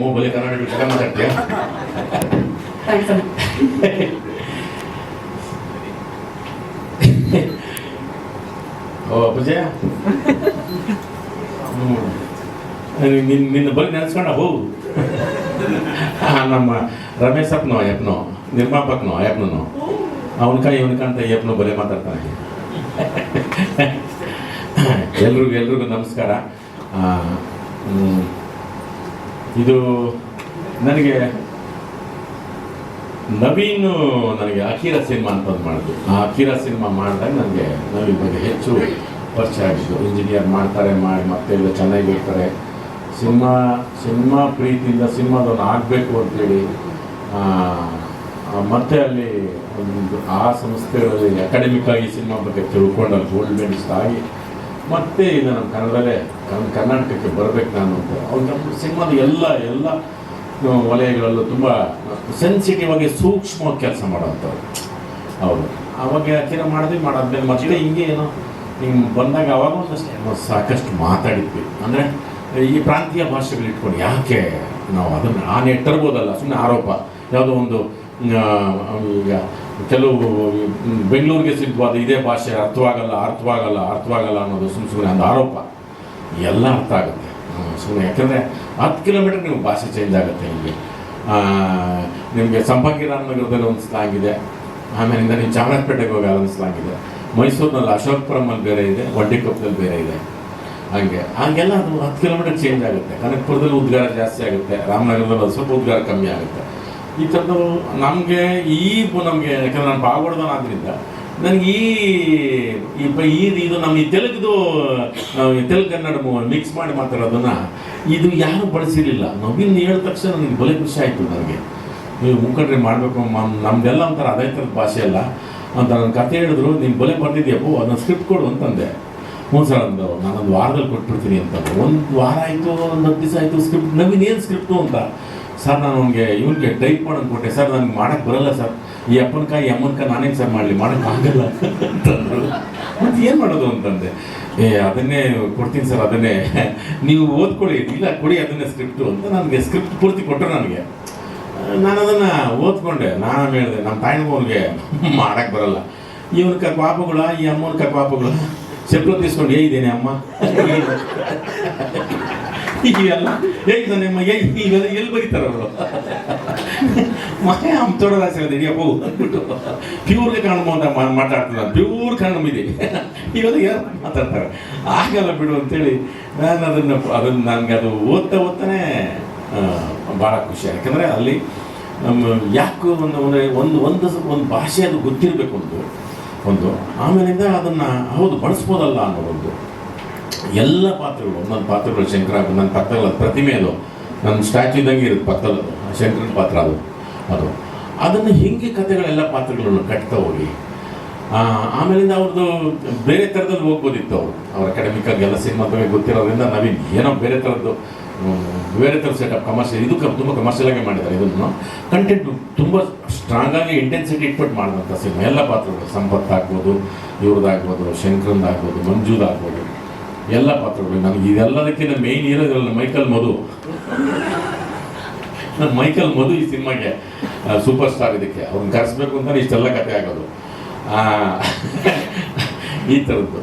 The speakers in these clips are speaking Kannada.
ಮೊಬೈಲ್ ಕನ್ನಡ ಕನ್ನಡ ಓ ಅಪ್ಪಜಯ ನಿನ್ನ ನಿನ್ನ ಬರೀ ನೆನೆಸ್ಕೊಂಡ ಹೋಗು ನಮ್ಮ ರಮೇಶ್ ಅಪ್ಪನೋ ಯಪ್ನೋ ನಿರ್ಮಾಪಕ್ನೋ ಯಪ್ನೋ ಅವನ ಕೈ ಇವನ ಕಂತ ಅಯ್ಯಪ್ಪನೋ ಬಲೆ ಮಾತಾಡ್ತಾನೆ. ಎಲ್ರಿಗೂ ಎಲ್ರಿಗೂ ನಮಸ್ಕಾರ. ಇದು ನನಗೆ ನವೀನು ನನಗೆ ಅಖೀರ ಸಿನಿಮಾ ಅಂತ ಒಂದು ಮಾಡಿದ್ರು. ಆ ಅಖೀರ ಸಿನಿಮಾ ಮಾಡಿದಾಗ ನನಗೆ ನವೀನ್ ಬಗ್ಗೆ ಹೆಚ್ಚು ಪರಿಚಯ ಆಗಿದ್ದು ಇಂಜಿನಿಯರ್ ಮಾಡ್ತಾರೆ, ಮಾಡಿ ಮತ್ತೆ ಎಲ್ಲ ಚೆನ್ನಾಗಿರ್ತಾರೆ ಸಿನಿಮಾ ಸಿನಿಮಾ ಪ್ರೀತಿಯಿಂದ ಸಿನಿಮಾದೊಂದು ಆಗಬೇಕು ಅಂತೇಳಿ ಮತ್ತೆ ಅಲ್ಲಿ ಒಂದು ಆ ಸಂಸ್ಥೆಗಳಲ್ಲಿ ಅಕಾಡೆಮಿಕ್ ಆಗಿ ಸಿನಿಮಾ ಬಗ್ಗೆ ತಿಳ್ಕೊಂಡು ಅಲ್ಲಿ ಗೋಲ್ಡ್ ಮೆಡಿಸ್ಟ್ ಆಗಿ ಮತ್ತೆ ಇದು ನಮ್ಮ ಕನ್ನಡದಲ್ಲೇ ನಮ್ಮ ಕರ್ನಾಟಕಕ್ಕೆ ಬರಬೇಕು ನಾನು ಅಂತ. ಅವ್ರು ನಮ್ಮ ಸಿನಿಮಾದ ಎಲ್ಲ ಎಲ್ಲ ವಲಯಗಳಲ್ಲೂ ತುಂಬ ಸೆನ್ಸಿಟಿವ್ ಆಗಿ ಸೂಕ್ಷ್ಮವಾಗಿ ಕೆಲಸ ಮಾಡೋಂಥವ್ರು ಹೌದು. ಅವಾಗ ಅಕ್ಕಿರ ಮಾಡಿದ್ವಿ ಮಾಡಾದ್ಮೇಲೆ ಮತ್ತೆ ಹಿಂಗೆ ಏನೋ ಹಿಂಗೆ ಬಂದಾಗ ಅವಾಗ ಒಂದಷ್ಟು ಸಾಕಷ್ಟು ಮಾತಾಡಿದ್ವಿ. ಅಂದರೆ ಈ ಪ್ರಾಂತೀಯ ಭಾಷೆಗಳು ಇಟ್ಕೊಂಡು ಯಾಕೆ ನಾವು ಅದನ್ನು ಆ ನೆಟ್ಟರ್ಬೋದಲ್ಲ ಸುಮ್ಮನೆ ಆರೋಪ. ಯಾವುದೋ ಒಂದು ಈಗ ಕೆಲವು ಬೆಂಗಳೂರಿಗೆ ಸಿದ್ಧವಾದ ಇದೇ ಭಾಷೆ ಅರ್ಥವಾಗಲ್ಲ ಅರ್ಥವಾಗಲ್ಲ ಅರ್ಥವಾಗಲ್ಲ ಅನ್ನೋದು ಸುಮ್ಮ ಸುಮ್ಮನೆ ಒಂದು ಆರೋಪ. ಎಲ್ಲ ಅರ್ಥ ಆಗುತ್ತೆ. ಸುಮ್ಮನೆ ಯಾಕಂದರೆ ಹತ್ತು ಕಿಲೋಮೀಟರ್ ನಿಮ್ಗೆ ಭಾಷೆ ಚೇಂಜ್ ಆಗುತ್ತೆ ನಿಮಗೆ ನಿಮಗೆ ಸಂಪಂಗಿ ರಾಮನಗರದಲ್ಲಿ ಒಂದು ಸ್ಲಾಂಗ್ ಇದೆ. ಆಮೇಲಿಂದ ನೀವು ಚಾಮರಾಜಪೇಟೆಗೆ ಹೋಗಿ ಅಲ್ಲೊಂದು ಸ್ಲಾಂಗ್ ಇದೆ. ಮೈಸೂರಿನಲ್ಲಿ ಅಶೋಕ್ಪುರಮಲ್ಲಿ ಬೇರೆ ಇದೆ ವಡ್ಡಿಕೊಪ್ಪದಲ್ಲಿ ಬೇರೆ ಇದೆ. ಹಾಗೆ, ಹಾಗೆಲ್ಲ ಅದು ಹತ್ತು ಕಿಲೋಮೀಟರ್ ಚೇಂಜ್ ಆಗುತ್ತೆ. ಕನಕಪುರದಲ್ಲಿ ಉದ್ಗಾರ ಜಾಸ್ತಿ ಆಗುತ್ತೆ. ರಾಮನಗರದಲ್ಲಿ ಸ್ವಲ್ಪ ಉದ್ಗಾರ ಕಮ್ಮಿ ಆಗುತ್ತೆ. ಈ ಥರದ್ದು ನಮಗೆ ಈ ನಮಗೆ ಯಾಕಂದ್ರೆ ನಾನು ಆದ್ದರಿಂದ ನನಗೆ ಈ ಈ ಇದು ನಮ್ಮ ಈ ತೆಲುಗುದು ತೆಲುಗು ಕನ್ನಡ ಮಿಕ್ಸ್ ಮಾಡಿ ಮಾತಾಡೋದನ್ನ ಇದು ಯಾರು ಬಳಸಿರಲಿಲ್ಲ. ನವೀನ್ ಹೇಳಿದ ತಕ್ಷಣ ನನಗೆ ಬಲೆ ಖುಷಿ ಆಯಿತು ನನಗೆ. ನೀವು ಮುಖಂಡ್ರೆ ಮಾಡಬೇಕು ನಮ್ದೆಲ್ಲ ಒಂಥರ ಅದೇ ಥರದ ಭಾಷೆ ಅಲ್ಲ. ಅಂತ ನನ್ನ ಕತೆ ಹೇಳಿದ್ರು, ನೀನು ಬಲೆ ಬರ್ತಿದ್ಯಪ್ಪು ಅದನ್ನ ಸ್ಕ್ರಿಪ್ಟ್ ಕೊಡು ಅಂತಂದೆ. ಹ್ಞೂ ಸರ್ ನಾನು ನಾನೊಂದು ವಾರದಲ್ಲಿ ಕೊಟ್ಬಿಡ್ತೀನಿ ಅಂತ ಒಂದು ವಾರ ಆಯಿತು, ಒಂದು ಹತ್ತು ದಿವಸ ಆಯಿತು ಸ್ಕ್ರಿಪ್ಟ್ ನವೀನ್ ಏನು ಸ್ಕ್ರಿಪ್ಟು ಅಂತ? ಸರ್, ನಾನು ಅವ್ನಿಗೆ, ಇವನಿಗೆ ಟೈಪ್ ಮಾಡೋದು ಕೊಟ್ಟೆ. ಸರ್, ನನಗೆ ಮಾಡೋಕ್ಕೆ ಬರಲ್ಲ ಸರ್. ಈ ಅಪ್ಪನ ಕಾಯಿ ಅಮ್ಮನ ಕಾಯಿ ನಾನೇನು ಸರ್ ಮಾಡಲಿ? ಮಾಡೋಕ್ಕೆ ಆಗಲ್ಲ ಮತ್ತು ಏನು ಮಾಡೋದು ಅಂತಂದೆ. ಏ, ಅದನ್ನೇ ಕೊಡ್ತೀನಿ ಸರ್, ಅದನ್ನೇ. ನೀವು ಓದ್ಕೊಳ್ಳಿ. ಇಲ್ಲ, ಕೊಡಿ ಅದನ್ನೇ ಸ್ಕ್ರಿಪ್ಟು ಅಂತ ನನಗೆ ಸ್ಕ್ರಿಪ್ಟ್ ಪೂರ್ತಿ ಕೊಟ್ಟರು ನನಗೆ. ನಾನು ಅದನ್ನು ಓದ್ಕೊಂಡೆ. ನಾನು ಹೇಳಿದೆ ನಮ್ಮ ತಾಯಿನವ್ರಿಗೆ ಮಾಡಕ್ಕೆ ಬರಲ್ಲ. ಇವನ ಕ ಪಾಪಗಳ, ಈ ಅಮ್ಮನ ಕ ಪಾಪಗಳ? ಚಪ್ಪಲು ತೀಸ್ಕೊಂಡು ಏ, ಇದೇನೆ ಅಮ್ಮ? ಇವೆಲ್ಲ ಹೇಗಿದ್ದಾನೆ ಅಮ್ಮ ಏ ಇವೆಲ್ಲ ಎಲ್ಲಿ ಬರೀತಾರೆ ಅವರು? ಮನೆ ಅಮ್ಮ ತೊಡರಾಸೆ ಹಿಡಿಯಪ್ಪ ಅಂದ್ಬಿಟ್ಟು. ಪ್ಯೂರ್ಗೆ ಕಾಣುವ ಅಂತ ಮಾತಾಡ್ತಾರೆ ಪ್ಯೂರ್ ಕಣ್ಣು ಇದೆ ಇವೆಲ್ಲ ಯಾರು ಮಾತಾಡ್ತಾರೆ? ಆಗಲ್ಲ ಬಿಡು ಅಂತೇಳಿ ನಾನು ಅದನ್ನು ಅದನ್ನು ನನಗೆ ಅದು ಓದ್ತಾ ಓದ್ತಾನೆ ಭಾಳ ಖುಷಿ. ಯಾಕಂದರೆ ಅಲ್ಲಿ ನಮ್ಮ ಯಾಕೆ ಒಂದು ಒಂದು ಒಂದು ಒಂದು ಭಾಷೆ ಅದು ಗೊತ್ತಿರಬೇಕು ಒಂದು. ಒಂದು. ಆಮೇಲಿಂದ ಅದನ್ನು ಹೌದು ಬಳಸ್ಬೋದಲ್ಲ ಅನ್ನೋ ಒಂದು. ಎಲ್ಲ ಪಾತ್ರಗಳು, ಒಂದೊಂದು ಪಾತ್ರಗಳು ಶಂಕರ ನನ್ನ ಪಕ್ಕದಲ್ಲಿ ಪ್ರತಿಮೆ ಅದು. ನನ್ನ ಸ್ಟ್ಯಾಚು ಇದ್ದಂಗೆ ಇರುತ್ತೆ ಪಕ್ಕದಲ್ಲಿ ಶಂಕರನ ಪಾತ್ರ ಅದು. ಅದು. ಅದನ್ನು ಹಿಂಗೆ ಕಥೆಗಳೆಲ್ಲ ಪಾತ್ರಗಳನ್ನು ಕಟ್ತಾ ಹೋಗಿ ಆಮೇಲಿಂದ ಅವ್ರದ್ದು ಬೇರೆ ಥರದಲ್ಲಿ ಹೋಗ್ಬೋದಿತ್ತು ಅವರು. ಅವ್ರ ಅಕಾಡೆಮಿಕ್ ಆಗಿ ಎಲ್ಲ ಸಿನಿಮಾ ತಮಗೆ ಗೊತ್ತಿರೋದ್ರಿಂದ ನವೀನ್ ಏನೋ ಬೇರೆ ಥರದ್ದು ಬೇರೆ ಥರ ಸೆಟಪ್ ಕಮರ್ಷಿಯಲ್ ಇದು ತುಂಬ ಕಮರ್ಷಿಯಲ್ ಆಗಿ ಮಾಡಿದ್ದಾರೆ ಇದನ್ನು. ಕಂಟೆಂಟ್ ತುಂಬ ಸ್ಟ್ರಾಂಗ್ ಆಗಿ ಇಂಟೆನ್ಸಿಟಿ ಇಟ್ಬಿಟ್ಟು ಮಾಡಿದಂಥ ಸಿನಿಮಾ. ಎಲ್ಲ ಪಾತ್ರಗಳು ಸಂಪತ್ ಆಗ್ಬೋದು, ಇವ್ರದ್ದಾಗ್ಬೋದು ಶಂಕರಂದಾಗ್ಬೋದು ಮಂಜುದಾಗ್ಬೋದು. ಎಲ್ಲ ಪಾತ್ರಗಳು. ನನಗೆ ಇದೆಲ್ಲದಕ್ಕಿಂತ ಮೇಯ್ನ್ ಹೀರೋದ್ರಲ್ಲ ಮೈಕಲ್ ಮಧು. ನನ್ನ ಮೈಕಲ್ ಮಧು ಈ ಸಿನಿಮಾಗೆ ಸೂಪರ್ ಸ್ಟಾರ್ ಇದಕ್ಕೆ. ಅವ್ರನ್ನ ಕರೆಸ್ಬೇಕು ಅಂತ ಇಷ್ಟೆಲ್ಲ ಕತೆ ಆಗೋದು. ಈ ಥರದ್ದು.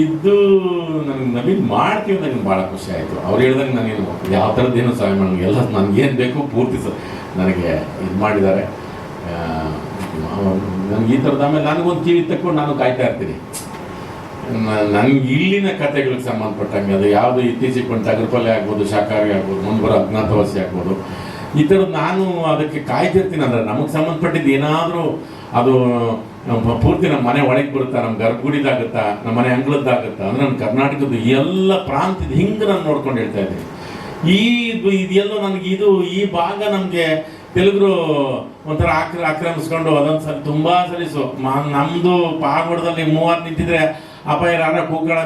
ಇದು ನನಗೆ ನವೀನ್ ಮಾಡ್ತೀವಿ ನನಗೆ ಭಾಳ ಖುಷಿ ಆಯಿತು. ಅವ್ರು ಹೇಳ್ದಂಗೆ ನಾನೇನು ಯಾವ ಥರದ್ದೇನು ಸಹಾಯ ಮಾಡೋದು ಎಲ್ಲ ನನಗೇನು ಬೇಕು ಪೂರ್ತಿ ಸ, ನನಗೆ ಇದು ಮಾಡಿದ್ದಾರೆ. ನನಗೆ ಈ ಥರದ ಆಮೇಲೆ ನನಗೊಂದು ಕಿವಿ ತಕ್ಕೊಂಡು ನಾನು ಕಾಯ್ತಾ ಇರ್ತೀನಿ. ನನಗೆ ಇಲ್ಲಿನ ಕಥೆಗಳಿಗೆ ಸಂಬಂಧಪಟ್ಟಂಗೆ ಅದು ಯಾವುದು ಇತ್ತೀಚೆಗೆ ಬಂದ ಟಗರ್ಪಲ್ಲೆ ಆಗ್ಬೋದು ಶಾಖಾರಿ ಆಗ್ಬೋದು ಮುಂದೆ ಬರೋ ಅಜ್ಞಾತವಾಸಿ ಆಗ್ಬೋದು. ಈ ಥರದ್ದು ನಾನು ಅದಕ್ಕೆ ಕಾಯ್ತಿರ್ತೀನಿ ಅಂದರೆ ನಮಗೆ ಸಂಬಂಧಪಟ್ಟಿದ್ದು ಏನಾದರೂ ಅದು ಪೂರ್ತಿ ನಮ್ಮ ಮನೆ ಒಳಗೆ ಬರುತ್ತಾ ನಮ್ಮ ಗರ್ಭಗುಡಿದಾಗುತ್ತಾ ನಮ್ಮ ಮನೆ ಅಂಗಳದ್ದಾಗುತ್ತಾ, ಅಂದರೆ ನಮ್ಮ ಕರ್ನಾಟಕದ ಎಲ್ಲ ಪ್ರಾಂತ್ಯದ ಹಿಂಗೆ ನಾನು ನೋಡ್ಕೊಂಡು ಹೇಳ್ತಾ ಇದ್ದೀನಿ. ಈ ಇದೆಲ್ಲ ನನಗೆ ಇದು, ಈ ಭಾಗ ನಮಗೆ ತೆಲುಗರು ಒಂಥರ ಆಕ್ರ, ಆಕ್ರಮಿಸ್ಕೊಂಡು ಅದೊಂದು ಸಲ ತುಂಬ ಸರಿ ಸೊ ನಮ್ಮದು ಪಾಗೋಡದಲ್ಲಿ ಮೂವರು ನಿಂತಿದ್ರೆ ಅಪ್ಪ ಯಾರ ಕೂಗಳ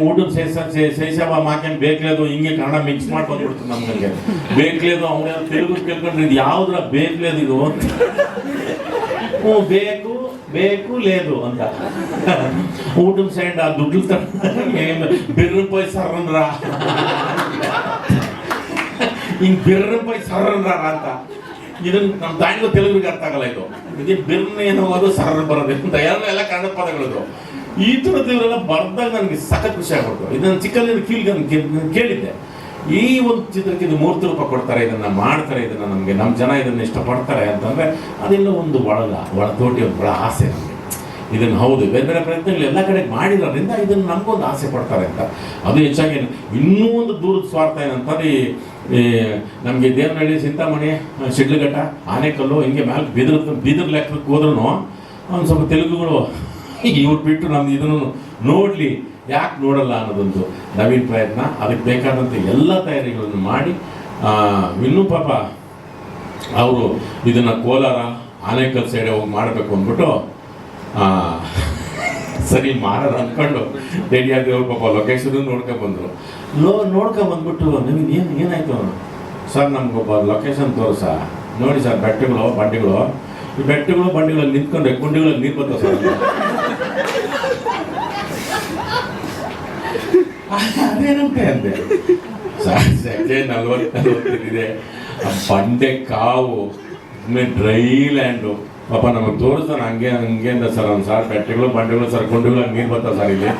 ಊಟ ಊಟದ ಸೇಸ ಶೈಶವ ಮಾಕ್ಯಾನ್ ಬೇಕ್ಲೇದು ಹಿಂಗೆ ಕನ್ನಡ ಮಿಕ್ಸ್ ಮಾಡ್ಕೊಂಡು ಬಿಡ್ತು ನಮ್ಗೆ ಬೇಕ್ಲೇದು ಅವ್ನ ತೆಲುಗು ಕೇಳ್ಕೊಂಡ್ರೆ ಇದು ಯಾವ್ದ್ರ ಬೇಕ್ಲೇದು ಇದು? ಹ್ಞೂ, ಬೇಕು ಬೇಕು లేదు ಅಂತ. ಊಟದ ಸೈಡ್ ಆ ದುಡ್ಡು ತರ ಬೆರ್ರು ಪೈ ಸರ್ರನ್ರಾ ಹಿಂಗ್ ಬಿರ್ರಪೈ ಸರ್ರ ಅಂತ. ಇದನ್ನ ನಮ್ಮ ತಾಯಿಗೂ ತೆಲುಗಿಗೆ ಅರ್ಥ ಆಗಲ್ಲ ಇದು. ಇದೇ ಬಿರ್ನ ಏನೋ ಅದು ಸರ್ ಬರೋದು ಅಂತ. ಎಲ್ಲ ಎಲ್ಲ ಕನ್ನಡ ಪದಗಳು ಈ ಥರದ್ದು ಇವರೆಲ್ಲ ಬರ್ದಾಗ ನನಗೆ ಸಖತ್ ಖುಷಿ ಆಗ್ಬಿಟ್ಟು ಇದನ್ನ ಚಿಕ್ಕಂದಿನ ಕೀಲ್ಗೆ ನಾನು ಕೇಳಿದ್ದೆ. ಈ ಒಂದು ಚಿತ್ರಕ್ಕೆ ಇದು ಮೂರ್ತಿ ರೂಪ ಕೊಡ್ತಾರೆ, ಇದನ್ನ ಮಾಡ್ತಾರೆ, ಇದನ್ನ ನಮಗೆ ನಮ್ಮ ಜನ ಇದನ್ನ ಇಷ್ಟಪಡ್ತಾರೆ ಅಂತಂದ್ರೆ ಅದೆಲ್ಲ ಒಂದು ಒಳಗ ಒಳತೋಟಿ ಒಂದು ಒಳ ಆಸೆ ನಮಗೆ. ಇದನ್ನು ಹೌದು, ಬೇರೆ ಬೇರೆ ಪ್ರಯತ್ನಗಳು ಎಲ್ಲ ಕಡೆ ಮಾಡಿರೋದ್ರಿಂದ ಇದನ್ನು ನಮಗೊಂದು ಆಸೆ ಪಡ್ತಾರೆ ಅಂತ. ಅದು ಹೆಚ್ಚಾಗಿ ಇನ್ನೂ ಒಂದು ದೂರದ ಸ್ವಾರ್ಥ ಏನಂತಂದ್ರೆ ಈ ನಮಗೆ ದೇವನಹಳ್ಳಿ ಚಿಂತಾಮಣಿ ಶಿಡ್ಲಘಟ್ಟ, ಆನೆಕಲ್ಲು, ಹಿಂಗೆ ಮ್ಯಾಲೆ ಬಿದ್ರ ಬೀದರ್ ಲೆಕ್ಕಕ್ಕೆ ಹೋದ್ರೂ ಒಂದು ಸ್ವಲ್ಪ ತೆಲುಗುಗಳು ಇವ್ರು ಬಿಟ್ಟು ನಮ್ದು ಇದನ್ನು ನೋಡಲಿ, ಯಾಕೆ ನೋಡಲ್ಲ ಅನ್ನೋದೊಂದು ನವೀನ್ ಪ್ರಯತ್ನ. ಅದಕ್ಕೆ ಬೇಕಾದಂಥ ಎಲ್ಲ ತಯಾರಿಗಳನ್ನು ಮಾಡಿ ಇನ್ನೂ ಪಾಪ ಅವರು ಇದನ್ನ ಕೋಲಾರ ಆನೇಕಲ್ ಸೈಡೆ ಹೋಗಿ ಮಾಡಬೇಕು ಅಂದ್ಬಿಟ್ಟು ಸರಿ ಮಾಡೋದು ಅಂದ್ಕೊಂಡು ರೆಡಿಯಾಗಿ ಹೋಗಿ ಪಾಪ ಲೊಕೇಶನ್ ನೋಡ್ಕೊ ಬಂದ್ರು. ಲೋ ನೋಡ್ಕೊಂಡ್ ಬಂದ್ಬಿಟ್ಟು ನಿಮ್ಗೆ ಏನು, ಏನಾಯ್ತು? ಸರ್, ನಮ್ಗೊಬ್ಬ ಲೊಕೇಶನ್ ತೋರಿಸ? ನೋಡಿ ಸರ್, ಬೆಟ್ಟಗಳು, ಬಂಡಿಗಳು. ಈ ಬೆಟ್ಟಗಳು, ಬಂಡಿಗಳಲ್ಲಿ ನಿಂತ್ಕೊಂಡ್ರೆ ಗುಂಡಿಗಳಲ್ಲಿ ನೀರು ಬರ್ತಾವೆ ಸರ್ ಅದೇನಂತೆ ಅಂದೆ? ಸೆಕೆ ಆ ಬಂಡೆ ಕಾವು ಡ್ರೈ ಲ್ಯಾಂಡು ಪಾಪ ನಮಗೆ ತೋರಿಸ್ತಾನೆ ಹಂಗೆ ಹಂಗೆ ಅಂದ ಸರ್, ಒಂದು ಸರ್ ಬೆಟ್ಟಗಳು, ಬಂಡೆಗಳು ಸರ್, ಗುಂಡುಗಳು ನೀರು ಬರ್ತಾವೆ ಸರ್ ಇಲ್ಲಿ.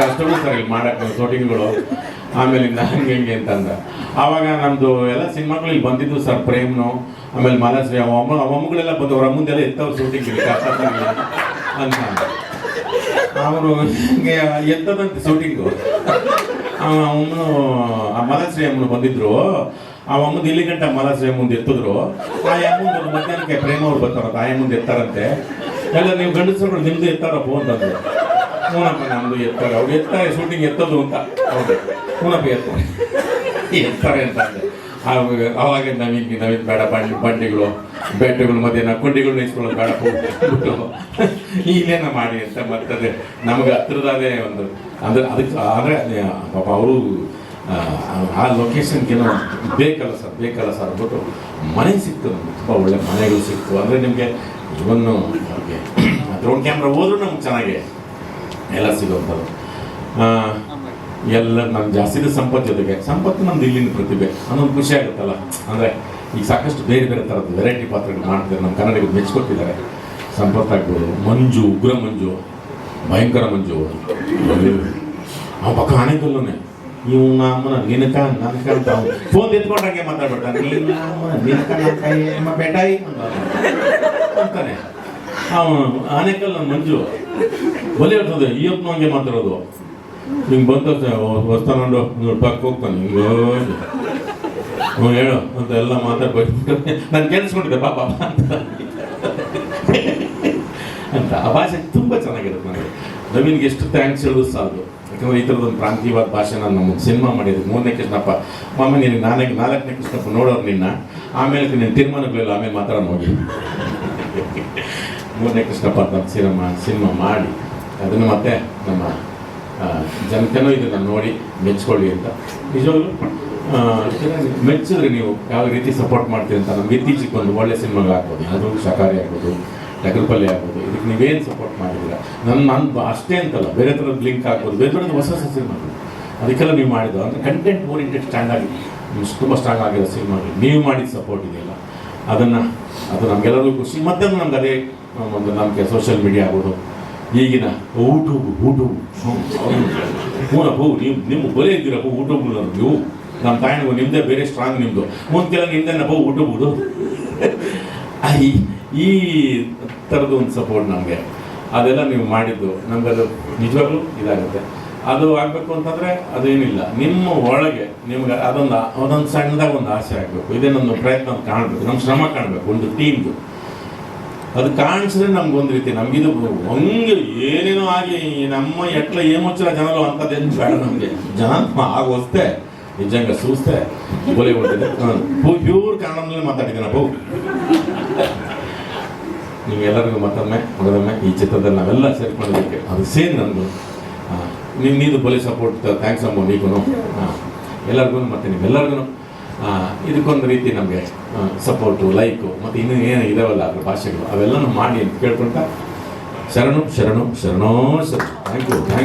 ಕಷ್ಟಗಳು ಸರ್ ಇಲ್ಲಿ ಮಾಡಕ್ಕೆ ಶೂಟಿಂಗ್ಗಳು ಆಮೇಲೆ ಹಂಗೆ ಹಂಗೆ ಅಂತಂದ. ಆವಾಗ ನಮ್ಮದು ಎಲ್ಲ ಸಿನಿಮಾಗಳು ಇಲ್ಲಿ ಬಂದಿದ್ದು ಸರ್ ಪ್ರೇಮ್ನು, ಆಮೇಲೆ ಮಾಲಾಶ್ರೀ ಅವ ಅಮ್ಮ ಅವ ಅಮ್ಮಗಳೆಲ್ಲ ಬಂದು ಅವ್ರ ಮುಂದೆಲ್ಲ ಎತ್ತವ್ರು ಶೂಟಿಂಗ್ ಅಂತ ಅವರು ಹಿಂಗೆ ಎತ್ತದಂತೆ ಶೂಟಿಂಗು. ಅವನು ಆ ಮಲಶ್ರೀ ಅಮ್ಮನು ಬಂದಿದ್ರು. ಆ ಅಮ್ಮಂದು ಇಲ್ಲಿ ಗಂಟ ಮಲಶ್ರೀ ಮುಂದೆ ಎತ್ತಿದ್ರು. ಆ ಅಮ್ಮಂದು ಮಧ್ಯಾಹ್ನಕ್ಕೆ ಪ್ರೇಮ ಅವ್ರು ಬರ್ತಾರ ಆ ಮುಂದೆ ಎತ್ತಾರಂತೆ. ಎಲ್ಲ ನೀವು ಗಂಡಸರು ನಿಮ್ದು ಎತ್ತಾರಪ್ಪ ಅಂತಂದ್ರು. ಹ್ಞೂನಪ್ಪ ನಮ್ದು ಎತ್ತಾರೆ. ಅವ್ರು ಎತ್ತಾರೆ, ಶೂಟಿಂಗ್ ಎತ್ತದು ಅಂತ. ಹೌದು. ಹ್ಞೂನಪ್ಪ ಬೇರ್ಕೊಂಡು ಎತ್ತಾರೆ ಅಂತ ಅವಾಗ ನಮಗೆ ನವೀನ್ ಬೇಡ ಬಂಡಿ, ಬಂಡಿಗಳು, ಬೆಟ್ಟಗಳು ಮತ್ತೆ ನಕ್ಕೊಂಡಿಗಳು ಇಸ್ಕೊಳ್ಳೋ ಬೇಡ. ಹೋಗ್ಬಿಟ್ಟು ಈಗೇನ ಮಾಡಿ ಅಂತ ಮತ್ತದೆ ನಮಗೆ ಹತ್ರದಾದೇ ಒಂದು. ಅಂದ್ರೆ ಅದಕ್ಕೆ, ಆದರೆ ಪಾಪ ಅವರು, ಆ ಲೊಕೇಶನ್ಗೆ ಬೇಕಲ್ಲ ಸರ್ ಬೇಕಲ್ಲ ಸರ್ ಅಂದ್ಬಿಟ್ಟು ಮನೆ ಸಿಕ್ತು ನಮ್ಗೆ. ತುಂಬ ಒಳ್ಳೆ ಮನೆಗಳು ಸಿಕ್ತು. ಅಂದರೆ ನಿಮಗೆ ಇವನ್ನು ಡ್ರೋನ್ ಕ್ಯಾಮ್ರಾ ಹೋದ್ರೂ ನಮ್ಗೆ ಚೆನ್ನಾಗಿ ಎಲ್ಲ ಸಿಗುವಂಥದ್ದು ಎಲ್ಲ ನಮ್ಮ ಜಾಸ್ತಿ ಸಂಪತ್ತು ಜೊತೆಗೆ. ಸಂಪತ್ತು ನಮ್ದು ಇಲ್ಲಿನ ಪ್ರತಿಭೆ. ಅನ್ನೋದು ಖುಷಿ ಆಗುತ್ತಲ್ಲ? ಅಂದರೆ ಈಗ ಸಾಕಷ್ಟು ಬೇರೆ ಬೇರೆ ಥರದ್ದು ವೆರೈಟಿ ಪಾತ್ರಗಳು ಮಾಡ್ತಾರೆ ನಮ್ಮ ಕನ್ನಡಿಗರು ಮೆಚ್ಕೊಟ್ಟಿದ್ದಾರೆ. ಸಂಪತ್ ಆಗ್ಬೋದು. ಮಂಜು, ಉಗ್ರ ಮಂಜು, ಭಯಂಕರ ಮಂಜು. ಆ ಪಕ್ಕ ಆನೆಗಲ್ಲೂನೆ ಇವು ಅಮ್ಮನ ನಿನಕ ನನ್ಕ ಅಂತ ಫೋನ್ ಎತ್ಕೊಂಡಂಗೆ ಮಾತಾಡ್ಬಿಟ್ಟ. ನೀನ್ ನಿನಕ ಬೇಟಾಯಿ ಅಂತಾನೆ. ಅವನು ಆನೆಕಲ್ ಮಂಜು. ಒಲೆ ಇರ್ತದೆ ಈ ಹಂಗೆ ಮಾತಾಡೋದು. ಹಿಂಗೆ ಬಂದ ಹೊಸ್ತಾನಂಡು ನೋಡಿ ಪಕ್ಕ ಹೋಗ್ತಾನೆ, ಹಿಂಗೆ ಹ್ಞೂ, ಹೇಳು, ಅಂತ ಎಲ್ಲ ಮಾತಾಡ್ಬೇಕು ನಾನು ಕೇಳಿಸ್ಕೊಂಡಿದ್ದೆ ಪಾಪ ಅಂತ. ಅಂತ, ಆ ಭಾಷೆ ತುಂಬ ಚೆನ್ನಾಗಿರುತ್ತೆ ನನಗೆ. ನವೀನ್ಗೆ ಎಷ್ಟು ಥ್ಯಾಂಕ್ಸ್ ಹೇಳೋದು ಸಾಲದು ಯಾಕಂದ್ರೆ ಈ ಥರದೊಂದು ಪ್ರಾಂತೀಯವಾದ ಭಾಷೆ ನಾನು ನಮ್ಮ ಸಿನಿಮಾ ಮಾಡಿದ್ದು ಮೂರನೇ ಕೃಷ್ಣಪ್ಪ, ಮಾಮ, ನೀನು ನಾಲ್ಕು, ನಾಲ್ಕನೇ ಕೃಷ್ಣಪ್ಪ ನೋಡೋರು ನಿನ್ನ. ಆಮೇಲೆ ನೀನು ತೀರ್ಮಾನಗಳಿಲ್ಲ ಆಮೇಲೆ ಮಾತಾಡೋಣ ಹೋಗಿ. ಮೂರನೇ ಕೃಷ್ಣಪ್ಪ ಅಂತ ಸಿನಿಮಾ ಸಿನಿಮಾ ಮಾಡಿ. ಅದನ್ನು ಮತ್ತೆ ನಮ್ಮ ಜನತೆನೂ ಇದನ್ನು ನೋಡಿ ಮೆಚ್ಕೊಳ್ಳಿ ಅಂತ. ನಿಜವಾಗ್ಲೂ? ಮೆಚ್ಚಿದ್ರೆ ನೀವು ಯಾವ ರೀತಿ ಸಪೋರ್ಟ್ ಮಾಡ್ತೀರಿ ಅಂತ ನಮ್ಗೆ ಇತ್ತೀಚೆಗೆ ಒಂದು ಒಳ್ಳೆ ಸಿನಿಮಾಗಳಾಗ್ಬೋದು ಅದು ಶಾಕಾರಿ ಆಗ್ಬೋದು ಟಗರ್ಪಲ್ಲೆ ಆಗ್ಬೋದು, ಇದಕ್ಕೆ ನೀವೇನು ಸಪೋರ್ಟ್ ಮಾಡಿದ್ದೀರಾ? ನನ್ನ ನನ್ನ ಅಷ್ಟೇ ಅಂತಲ್ಲ, ಬೇರೆ ಥರದ ಲಿಂಕ್ ಆಗ್ಬೋದು ಬೇರೆ ಥರದ ಹೊಸ ಹೊಸ ಸಿನಿಮಾಗಳು. ಅದಕ್ಕೆಲ್ಲ ನೀವು ಮಾಡಿದ್ದು, ಅಂದರೆ ಕಂಟೆಂಟ್ ಓರಿಯೆಂಟೆಡ್ ಸ್ಟ್ಯಾಂಡ್ ಆಗಿ ತುಂಬ ಸ್ಟ್ರಾಂಗ್ ಆಗಿರೋ ಸಿನಿಮಾಗಳು. ನೀವು ಮಾಡಿದ ಸಪೋರ್ಟ್ ಇದೆಯಲ್ಲ. ಅದನ್ನು, ಅದು ನಮಗೆಲ್ಲರಿಗೂ ಖುಷಿ. ಮತ್ತೆ ನಮ್ಗೆ ಅದೇ ಒಂದು ನಮಗೆ ಸೋಷಿಯಲ್ ಮೀಡಿಯಾ ಆಗ್ಬೋದು. ಈಗಿನ ಊಟ ಊಟ ಹ್ಞೂ ಹೂನಪ್ಪ ನೀವು ನಿಮ್ಮ ಬರೀ ಇದ್ದೀರಪ್ಪ ಯೂಟ್ಯೂಬ್ ನೀವು ನಮ್ಮ ತಾಯಿಗೂ ನಿಮ್ಮದೇ ಬೇರೆ ಸ್ಟ್ರಾಂಗ್ ನಿಮ್ಮದು ಮುಂದೆ ನಿಮ್ದೇನಪ್ಪ ಊಟ ಇದು ಆ, ಈ ಥರದ್ದು ಒಂದು ಸಪೋರ್ಟ್ ನಮಗೆ. ಅದೆಲ್ಲ ನೀವು ಮಾಡಿದ್ದು ನಮ್ಗೆ ಅದು ನಿಜವಾಗ್ಲೂ ಇದಾಗುತ್ತೆ. ಅದು ಆಗಬೇಕು ಅಂತಂದರೆ ಅದೇನಿಲ್ಲ. ನಿಮ್ಮ ಒಳಗೆ ನಿಮ್ಗೆ ಅದೊಂದು ಅದೊಂದು ಸಣ್ಣದಾಗ ಒಂದು ಆಸೆ ಆಗಬೇಕು. ಇದೇ ನಮ್ಮ ಪ್ರಯತ್ನ ಕಾಣಬೇಕು. ನಮ್ಮ ಶ್ರಮ ಕಾಣಬೇಕು. ಒಂದು ಟೀಮ್ದು ಅದು ಕಾಣಿಸಿದ್ರೆ ನಮ್ಗೊಂದು ರೀತಿ ನಮಗಿದು ಹಂಗೆ ಏನೇನೋ ಆಗಿ ನಮ್ಮ ಎಟ್ಲ ಏಮೊಚ್ಚಲ ಜನರು ಅಂಥದ್ದೇನು ಬೇಡ ನಮಗೆ. ಜನ ಆಗ ವಸ್ತೆ ನಿಜಂಗ ಸೂಸ್ತೆ ಬೋಲಿ ಹೊಟ್ಟಿದೆ ಪ್ಯೂರ್ ಕನ್ನಡದಲ್ಲಿ ಮಾತಾಡಿದ್ದೀನಪ್ಪ ನೀವೆಲ್ಲರಿಗೂ ಮತ್ತೊಮ್ಮೆ ಮಗದೊಮ್ಮೆ ಈ ಚಿತ್ರದಲ್ಲಿ ನಾವೆಲ್ಲ ಸೇರ್ಕೊಂಡಿದ್ದಕ್ಕೆ, ಅದು ಸೇಮ್ ನಂದು. ನೀದು ಬಲಿ ಸಪೋರ್ಟ್ ಥ್ಯಾಂಕ್ಸ್ ಅಮ್ಮ ಹಾಂ. ಎಲ್ಲರಿಗೂ ಮತ್ತೆ ನಿಮ್ಮೆಲ್ಲರಿಗೂ ಇದಕ್ಕೊಂದು ರೀತಿ ನಮಗೆ ಸಪೋರ್ಟು ಲೈಕು ಮತ್ತು ಇನ್ನೂ ಏನು ಇದಾವಲ್ಲ ಅದ್ರ ಭಾಷೆಗಳು, ಅವೆಲ್ಲನೂ ಮಾಡಿ ಅಂತ ಕೇಳ್ಕೊಳ್ತಾ, ಶರಣು ಶರಣು, ಶರಣೋ, ಶರಣ. Thank you thank